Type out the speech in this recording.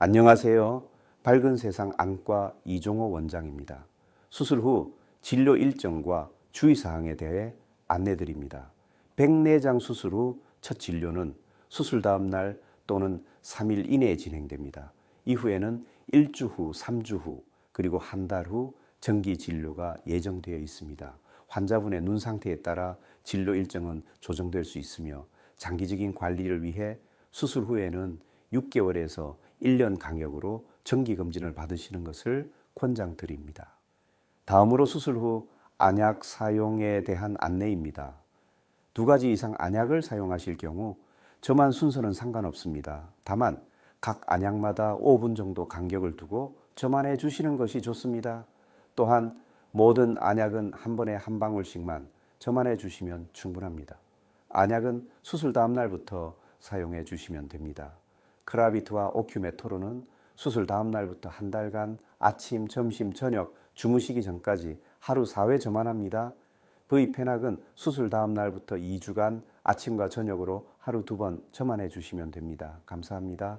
안녕하세요. 밝은 세상 안과 이종호 원장입니다. 수술 후 진료 일정과 주의사항에 대해 안내드립니다. 백내장 수술 후 첫 진료는 수술 다음 날 또는 3일 이내에 진행됩니다. 이후에는 1주 후, 3주 후, 그리고 한 달 후 정기 진료가 예정되어 있습니다. 환자분의 눈 상태에 따라 진료 일정은 조정될 수 있으며 장기적인 관리를 위해 수술 후에는 6개월에서 1년 간격으로 정기 검진을 받으시는 것을 권장드립니다. 다음으로 수술 후 안약 사용에 대한 안내입니다. 두 가지 이상 안약을 사용하실 경우 저만 순서는 상관없습니다. 다만 각 안약마다 5분 정도 간격을 두고 저만 해 주시는 것이 좋습니다. 또한 모든 안약은 한 번에 한 방울씩만 저만 해 주시면 충분합니다. 안약은 수술 다음 날부터 사용해 주시면 됩니다. 크라비트와 오큐메토로는 수술 다음 날부터 한 달간 아침, 점심, 저녁 주무시기 전까지 하루 4회 저만합니다. V페낙은 수술 다음 날부터 2주간 아침과 저녁으로 하루 두 번 저만해 주시면 됩니다. 감사합니다.